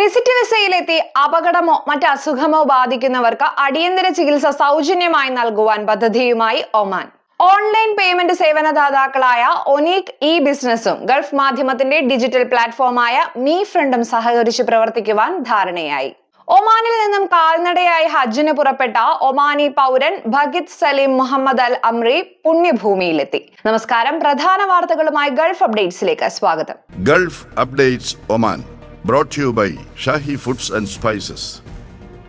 Visit വിസയിലെത്തി അപകടമോ മറ്റ് അസുഖമോ ബാധിക്കുന്നവർക്ക് അടിയന്തര ചികിത്സ സൗജന്യമായി നൽകുവാൻ പദ്ധതിയുമായി ഒമാൻ. ഓൺലൈൻ പേയ്മെന്റ് സേവനദാതാക്കളായ ഒനീക് ഇ ബിസിനസ്സും ഗൾഫ് മാധ്യമത്തിന്റെ ഡിജിറ്റൽ പ്ലാറ്റ്ഫോമായ മീ ഫ്രണ്ടും സഹകരിച്ച് പ്രവർത്തിക്കുവാൻ ധാരണയായി. ഒമാനിൽ നിന്നും കാൽനടയായി ഹജ്ജിന് പുറപ്പെട്ട ഒമാനി പൗരൻ ഭഗിത് സലീം മുഹമ്മദ് അൽ അമ്രി പുണ്യഭൂമിയിലെത്തി. നമസ്കാരം. പ്രധാന വാർത്തകളുമായി ഗൾഫ് അപ്ഡേറ്റ്സിലേക്ക് സ്വാഗതം. Gulf updates Oman brought to you by Shahi Foods and Spices.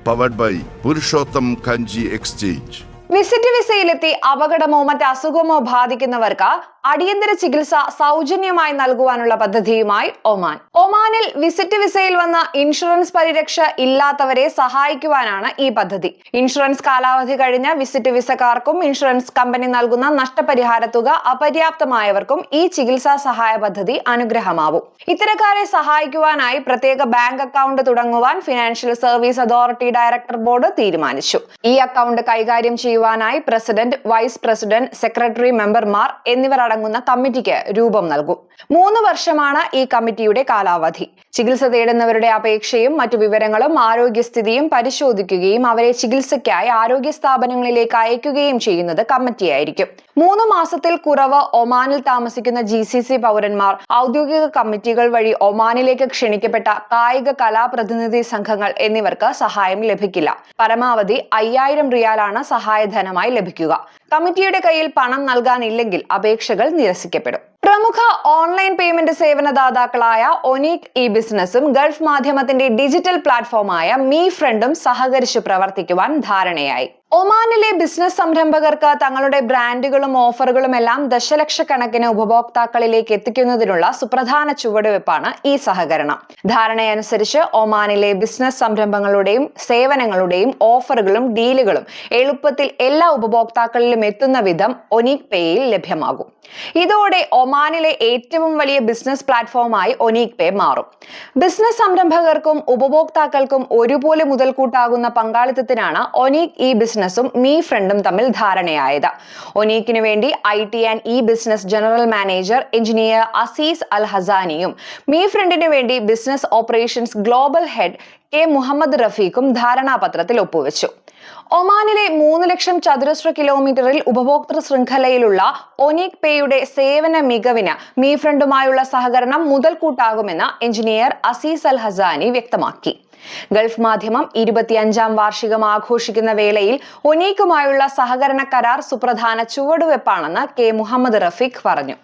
Powered by Purushottam Kanji Exchange. Visit വിസയിലെത്തി അപകടമോ മറ്റ് അസുഖമോ ബാധിക്കുന്നവർക്ക് അടിയന്തര ചികിത്സ സൗജന്യമായി നൽകുവാനുള്ള പദ്ധതിയുമായി ഒമാൻ. ഒമാനിൽ വിസിറ്റ് വിസയിൽ വന്ന ഇൻഷുറൻസ് പരിരക്ഷ ഇല്ലാത്തവരെ സഹായിക്കുവാനാണ് ഈ പദ്ധതി. ഇൻഷുറൻസ് കാലാവധി കഴിഞ്ഞ വിസിറ്റ് വിസക്കാർക്കും ഇൻഷുറൻസ് കമ്പനി നൽകുന്ന നഷ്ടപരിഹാര തുക അപര്യാപ്തമായവർക്കും ഈ ചികിത്സാ സഹായ പദ്ധതി അനുഗ്രഹമാവും. ഇത്തരക്കാരെ സഹായിക്കുവാനായി പ്രത്യേക bank account തുടങ്ങുവാൻ financial service authority director board തീരുമാനിച്ചു. ഈ അക്കൗണ്ട് കൈകാര്യം ചെയ്യുവാനായി പ്രസിഡന്റ് വൈസ് പ്രസിഡന്റ് സെക്രട്ടറി മെമ്പർമാർ എന്നിവർ അടങ്ങുന്ന കമ്മിറ്റിക്ക് രൂപം നൽകും. മൂന്ന് വർഷമാണ് ഈ കമ്മിറ്റിയുടെ കാലാവധി. ചികിത്സ തേടുന്നവരുടെ അപേക്ഷയും മറ്റു വിവരങ്ങളും ആരോഗ്യസ്ഥിതിയും പരിശോധിക്കുകയും അവരെ ചികിത്സയ്ക്കായി ആരോഗ്യ സ്ഥാപനങ്ങളിലേക്ക് അയക്കുകയും ചെയ്യുന്നത് കമ്മിറ്റിയായിരിക്കും. മൂന്ന് മാസത്തിൽ കുറവ് ഒമാനിൽ താമസിക്കുന്ന ജി സി സി പൗരന്മാർ ഔദ്യോഗിക കമ്മിറ്റികൾ വഴി ഒമാനിലേക്ക് ക്ഷണിക്കപ്പെട്ട കായിക കലാപ്രതിനിധി സംഘങ്ങൾ എന്നിവർക്ക് സഹായം ലഭിക്കില്ല. പരമാവധി അയ്യായിരം റിയാലാണ് സഹായധനമായി ലഭിക്കുക. കമ്മിറ്റിയുടെ കയ്യിൽ പണം നൽകാനില്ലെങ്കിൽ അപേക്ഷകൾ നിരസിക്കപ്പെടും. പ്രമുഖ ഓൺലൈൻ പേയ്മെന്റ് സേവനദാതാക്കളായ ഒനീക് ഇ ബിസിനസ്സും ഗൾഫ് മാധ്യമത്തിന്റെ ഡിജിറ്റൽ പ്ലാറ്റ്ഫോമായ മീ ഫ്രണ്ടും സഹകരിച്ചു പ്രവർത്തിക്കുവാൻ ധാരണയായി. ഒമാനിലെ ബിസിനസ് സംരംഭകർക്ക് തങ്ങളുടെ ബ്രാൻഡുകളും ഓഫറുകളും എല്ലാം ദശലക്ഷക്കണക്കിന് ഉപഭോക്താക്കളിലേക്ക് എത്തിക്കുന്നതിനുള്ള സുപ്രധാന ചുവടുവെപ്പാണ് ഈ സഹകരണം. ധാരണയനുസരിച്ച് ഒമാനിലെ ബിസിനസ് സംരംഭങ്ങളുടെയും സേവനങ്ങളുടെയും ഓഫറുകളും ഡീലുകളും എളുപ്പത്തിൽ എല്ലാ ഉപഭോക്താക്കളിലും എത്തുന്ന വിധം ഒനീക് പേയിൽ ലഭ്യമാകും. ഇതോടെ ഒമാനിലെ ഏറ്റവും വലിയ ബിസിനസ് പ്ലാറ്റ്ഫോമായി ഒനീക് പേ മാറും. ബിസിനസ് സംരംഭകർക്കും ഉപഭോക്താക്കൾക്കും ഒരുപോലെ മുതൽക്കൂട്ടാകുന്ന പങ്കാളിത്തത്തിനാണ് ഒനീക് ഇ ബിസിനസ്സും മീ ഫ്രണ്ടും തമ്മിൽ ധാരണയായത്. ഒനീക്കിന് വേണ്ടി I T and e business general manager engineer Aziz al ഹസാനിയും me ഫ്രണ്ടിന് വേണ്ടി business operations global head K Muhammad റഫീഖും ധാരണാപത്രത്തിൽ ഒപ്പുവെച്ചു. ഒമാനിലെ മൂന്ന് ലക്ഷം ചതുരശ്ര കിലോമീറ്ററിൽ ഉപഭോക്തൃ ശൃംഖലയിലുള്ള ഒനീക് പേയുടെ സേവന മികവിന് മീ ഫ്രണ്ടുമായുള്ള സഹകരണം മുതൽക്കൂട്ടാകുമെന്ന് എഞ്ചിനീയർ അസീസ് അൽ ഹസാനി വ്യക്തമാക്കി. ഗൾഫ് മാധ്യമം ഇരുപത്തിയഞ്ചാം വാർഷികം ആഘോഷിക്കുന്ന വേളയിൽ ഒനീക്കുമായുള്ള സഹകരണ കരാർ സുപ്രധാന ചുവടുവെപ്പാണെന്ന് കെ മുഹമ്മദ് റഫീഖ് പറഞ്ഞു.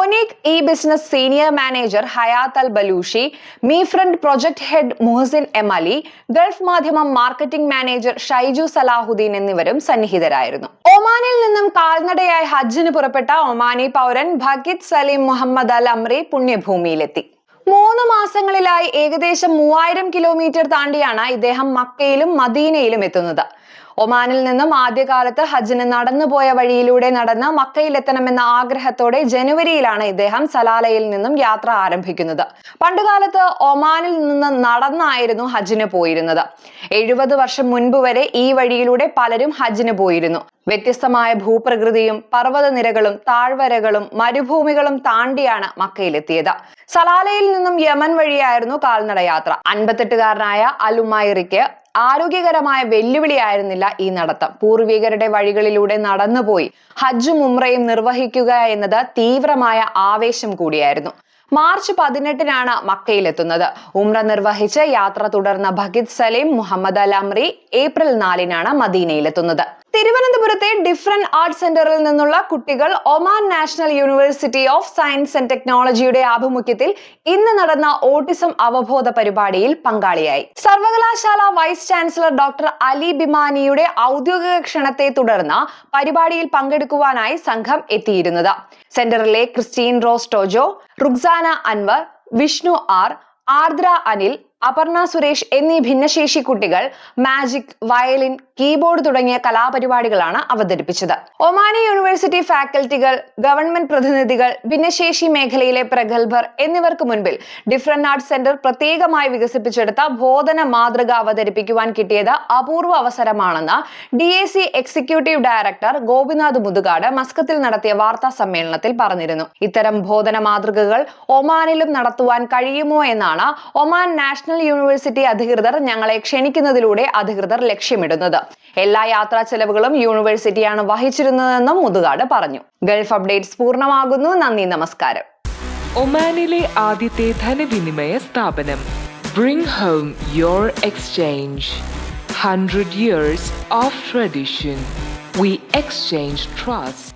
Oneic e business senior manager Hayat al Balushi me friend project head Muhsin M Ali Gulf Madhyamam marketing manager Shaiju Salahuddin എന്നിവരും സന്നിഹിതരായിരുന്നു. ഒമാനിൽ നിന്നും കാൽനടയായി ഹജ്ജിന് പുറപ്പെട്ട ഒമാനി പൗരൻ ഭഗിത് സലീം മുഹമ്മദ് അൽ അമ്രി പുണ്യഭൂമിയിലെത്തി. മൂന്ന് മാസങ്ങളിലായി ഏകദേശം മൂവായിരം കിലോമീറ്റർ താണ്ടിയാണ് ഇദ്ദേഹം മക്കയിലും മദീനയിലും എത്തുന്നത്. ഒമാനിൽ നിന്നും ആദ്യകാലത്ത് ഹജ്ജിന് നടന്നുപോയ വഴിയിലൂടെ നടന്ന് മക്കയിലെത്തണമെന്ന ആഗ്രഹത്തോടെ ജനുവരിയിലാണ് ഇദ്ദേഹം സലാലയിൽ നിന്നും യാത്ര ആരംഭിക്കുന്നത്. പണ്ടുകാലത്ത് ഒമാനിൽ നിന്ന് നടന്നായിരുന്നു ഹജ്ജിന് പോയിരുന്നത്. എഴുപത് വർഷം മുൻപ് വരെ ഈ വഴിയിലൂടെ പലരും ഹജ്ജിന് പോയിരുന്നു. വ്യത്യസ്തമായ ഭൂപ്രകൃതിയും പർവതനിരകളും താഴ്വരകളും മരുഭൂമികളും താണ്ടിയാണ് മക്കയിലെത്തിയത്. സലാലയിൽ നിന്നും യമൻ വഴിയായിരുന്നു കാൽനട യാത്ര. അൻപത്തെട്ടുകാരനായ അലുമായിറിക്ക് ആരോഗ്യകരമായ വെല്ലുവിളിയായിരുന്നില്ല ഈ നടത്തം. പൂർവികരുടെ വഴികളിലൂടെ നടന്നുപോയി ഹജ്ജും ഉമ്രയും നിർവഹിക്കുക എന്നത് തീവ്രമായ ആവേശം കൂടിയായിരുന്നു. മാർച്ച് പതിനെട്ടിനാണ് മക്കയിലെത്തുന്നത്. ഉമ്ര നിർവഹിച്ച് യാത്ര തുടർന്ന Bakhit Salim Muhammad Al Amri April നാലിനാണ് മദീനയിലെത്തുന്നത്. തിരുവനന്തപുരത്തെ ഡിഫറന്റ് ആർട്ട് സെന്ററിൽ നിന്നുള്ള കുട്ടികൾ Oman national university of science and ടെക്നോളജിയുടെ ആഭിമുഖ്യത്തിൽ ഇന്ന് നടന്ന ഓട്ടിസം അവബോധ പരിപാടിയിൽ പങ്കാളിയായി. സർവകലാശാല വൈസ് ചാൻസലർ ഡോക്ടർ അലി ബിമാനിയുടെ ഔദ്യോഗിക ക്ഷണത്തെ തുടർന്ന് പരിപാടിയിൽ പങ്കെടുക്കുവാനായി സംഘം എത്തിയിരുന്നത്. സെന്ററിലെ Christine Rose Tojo Ruksana Anwar Vishnu R Ardra Anil Aparna Suresh എന്നീ ഭിന്നശേഷി കുട്ടികൾ മാജിക് വയലിൻ കീബോർഡ് തുടങ്ങിയ കലാപരിപാടികളാണ് അവതരിപ്പിച്ചത്. ഒമാനി യൂണിവേഴ്സിറ്റി ഫാക്കൽറ്റികൾ ഗവൺമെന്റ് പ്രതിനിധികൾ ഭിന്നശേഷി മേഖലയിലെ പ്രഗത്ഭർ എന്നിവർക്ക് മുൻപിൽ ഡിഫറന്റ് ആർട്സ് സെന്റർ പ്രത്യേകമായി വികസിപ്പിച്ചെടുത്ത ബോധന മാതൃക അവതരിപ്പിക്കുവാൻ കിട്ടിയത് അപൂർവ അവസരമാണെന്ന് D A C executive director Gopinath Muthukad മസ്കത്തിൽ നടത്തിയ വാർത്താ സമ്മേളനത്തിൽ പറഞ്ഞിരുന്നു. ഇത്തരം ബോധന മാതൃകകൾ ഒമാനിലും നടത്തുവാൻ കഴിയുമോ എന്നാണ് ഒമാൻ നാഷണൽ യൂണിവേഴ്സിറ്റി അധികൃതർ ഞങ്ങളെ ക്ഷണിക്കുന്നതിലൂടെ അധികൃതർ ലക്ഷ്യമിടുന്നത്. എല്ലാ യാത്രാ ചെലവുകളും യൂണിവേഴ്സിറ്റിയാണ് വഹിച്ചിരുന്നതെന്നും മുതുകാട് പറഞ്ഞു. ഗൾഫ് അപ്ഡേറ്റ്സ് പൂർണമാകുന്നു. നന്ദി നമസ്കാരം. ഒമാനിലെ ആദ്യത്തെ ധനവിനിമയ സ്ഥാപനം. Bring home your exchange hundred years of tradition we exchange trust